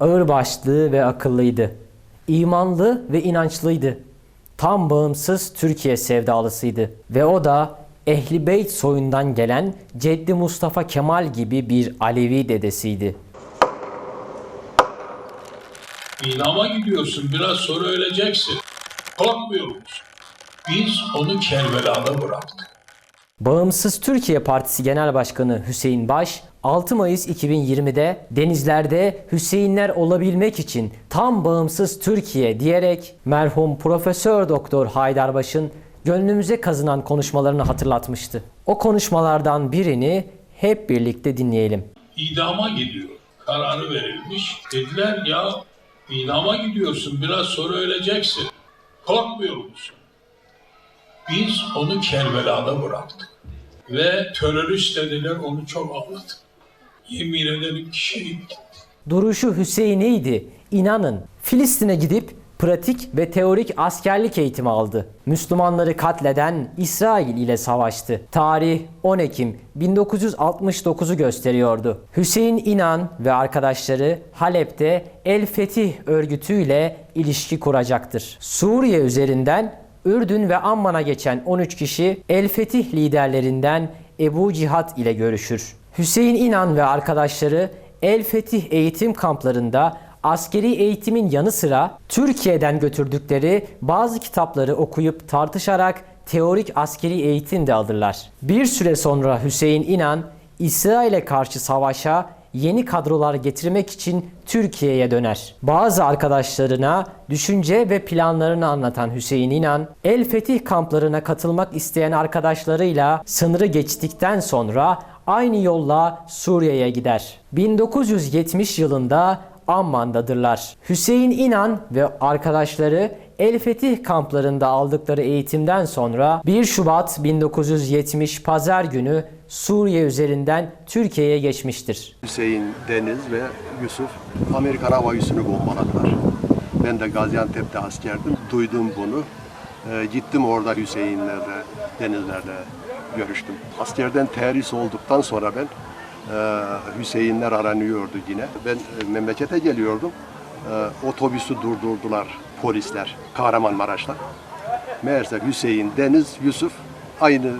Ağırbaşlı ve akıllıydı. İmanlı ve inançlıydı. Tam bağımsız Türkiye sevdalısıydı. Ve o da Ehli Beyt soyundan gelen Ceddi Mustafa Kemal gibi bir Alevi dedesiydi. İnama gidiyorsun biraz sonra öleceksin. Korkmuyor musun? Biz onu Kerbela'da bıraktık. Bağımsız Türkiye Partisi Genel Başkanı Hüseyin Baş, 6 Mayıs 2020'de denizlerde Hüseyinler olabilmek için tam bağımsız Türkiye diyerek merhum Profesör Doktor Haydarbaş'ın gönlümüze kazınan konuşmalarını hatırlatmıştı. O konuşmalardan birini hep birlikte dinleyelim. İdama gidiyor. Kararı verilmiş. Dediler ya idama gidiyorsun biraz sonra öleceksin. Korkmuyor musun? Biz onu Kerbela'da bıraktık. Ve terörist dediler onu çok ağladı. Yemin ederim şehit gitti. Duruşu Hüseyin'iydi. İnanın Filistin'e gidip pratik ve teorik askerlik eğitimi aldı. Müslümanları katleden İsrail ile savaştı. Tarih 10 Ekim 1969'u gösteriyordu. Hüseyin İnan ve arkadaşları Halep'te El Fetih örgütüyle ilişki kuracaktır. Suriye üzerinden Ürdün ve Amman'a geçen 13 kişi El Fetih liderlerinden Ebu Cihat ile görüşür. Hüseyin İnan ve arkadaşları El Fetih eğitim kamplarında askeri eğitimin yanı sıra Türkiye'den götürdükleri bazı kitapları okuyup tartışarak teorik askeri eğitim de alırlar. Bir süre sonra Hüseyin İnan İsrail'e karşı savaşa yeni kadrolar getirmek için Türkiye'ye döner. Bazı arkadaşlarına düşünce ve planlarını anlatan Hüseyin İnan, El Fetih kamplarına katılmak isteyen arkadaşlarıyla sınırı geçtikten sonra aynı yolla Suriye'ye gider. 1970 yılında Amman'dadırlar. Hüseyin İnan ve arkadaşları El Fetih kamplarında aldıkları eğitimden sonra 1 Şubat 1970 Pazar günü Suriye üzerinden Türkiye'ye geçmiştir. Hüseyin, Deniz ve Yusuf Amerikan hava üssünü bombaladılar. Ben de Gaziantep'te askerdim. Duydum bunu. Ee, gittim orada Hüseyinlerle, Denizlerle görüştüm. Askerden terhis olduktan sonra ben e, Hüseyinler aranıyordu yine. Ben e, memlekete geliyordum. E, otobüsü durdurdular polisler Kahramanmaraş'ta. Meğerse Hüseyin, Deniz, Yusuf aynı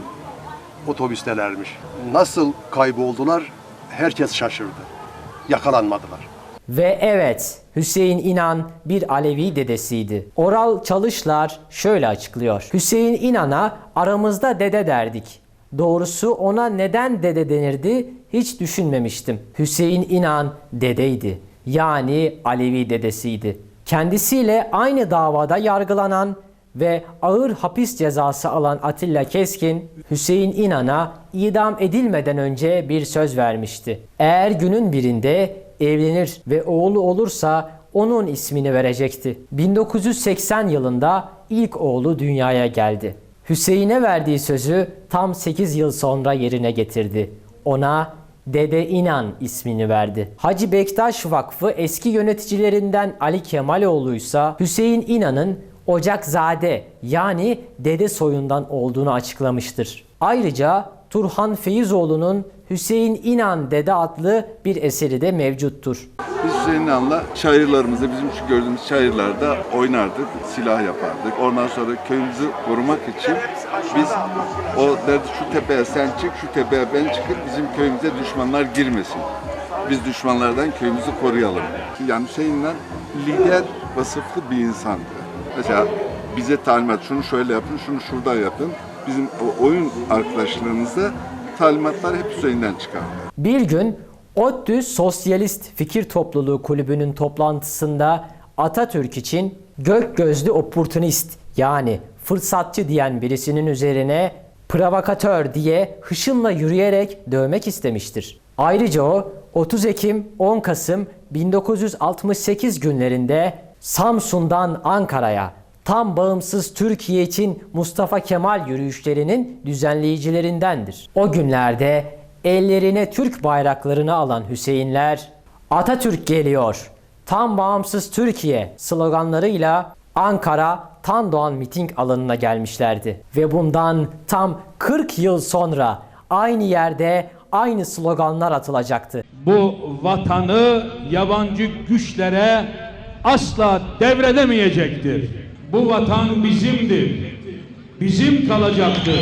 otobüstelermiş. Nasıl kayboldular herkes şaşırdı. Yakalanmadılar. Ve evet Hüseyin İnan bir Alevi dedesiydi. Oral Çalışlar şöyle açıklıyor. Hüseyin İnan'a aramızda dede derdik. Doğrusu ona neden dede denirdi hiç düşünmemiştim. Hüseyin İnan dedeydi. Yani Alevi dedesiydi. Kendisiyle aynı davada yargılanan ve ağır hapis cezası alan Atilla Keskin, Hüseyin İnan'a idam edilmeden önce bir söz vermişti. Eğer günün birinde evlenir ve oğlu olursa onun ismini verecekti. 1980 yılında ilk oğlu dünyaya geldi. Hüseyin'e verdiği sözü tam 8 yıl sonra yerine getirdi. Ona Dede İnan ismini verdi. Hacı Bektaş Vakfı eski yöneticilerinden Ali Kemaloğlu ise Hüseyin İnan'ın Ocakzade yani dede soyundan olduğunu açıklamıştır. Ayrıca Turhan Feyizoğlu'nun Hüseyin İnan Dede adlı bir eseri de mevcuttur. Biz Hüseyin İnan'la çayırlarımızda, bizim şu gördüğümüz çayırlarda oynardık, silah yapardık. Ondan sonra köyümüzü korumak için biz o derdi şu tepeye sen çık, şu tepeye ben çıkıp bizim köyümüze düşmanlar girmesin. Biz düşmanlardan köyümüzü koruyalım. Yani Hüseyin İnan lider vasıflı bir insandı. Mesela bize talimat, şunu şöyle yapın, şunu şurada yapın. Bizim oyun arkadaşlarımızda talimatlar hep Hüseyin'den çıkardı. Bir gün ODTÜ Sosyalist Fikir Topluluğu Kulübü'nün toplantısında Atatürk için gök gözlü opportunist yani fırsatçı diyen birisinin üzerine provokatör diye hışımla yürüyerek dövmek istemiştir. Ayrıca o 30 Ekim 10 Kasım 1968 günlerinde Samsun'dan Ankara'ya tam bağımsız Türkiye için Mustafa Kemal yürüyüşlerinin düzenleyicilerindendir. O günlerde ellerine Türk bayraklarını alan Hüseyinler Atatürk geliyor, tam bağımsız Türkiye sloganlarıyla Ankara Tan Doğan miting alanına gelmişlerdi. Ve bundan tam 40 yıl sonra aynı yerde aynı sloganlar atılacaktı. bu vatanı yabancı güçlere asla devredemeyecektir. Bu vatan bizimdir. Bizim kalacaktır.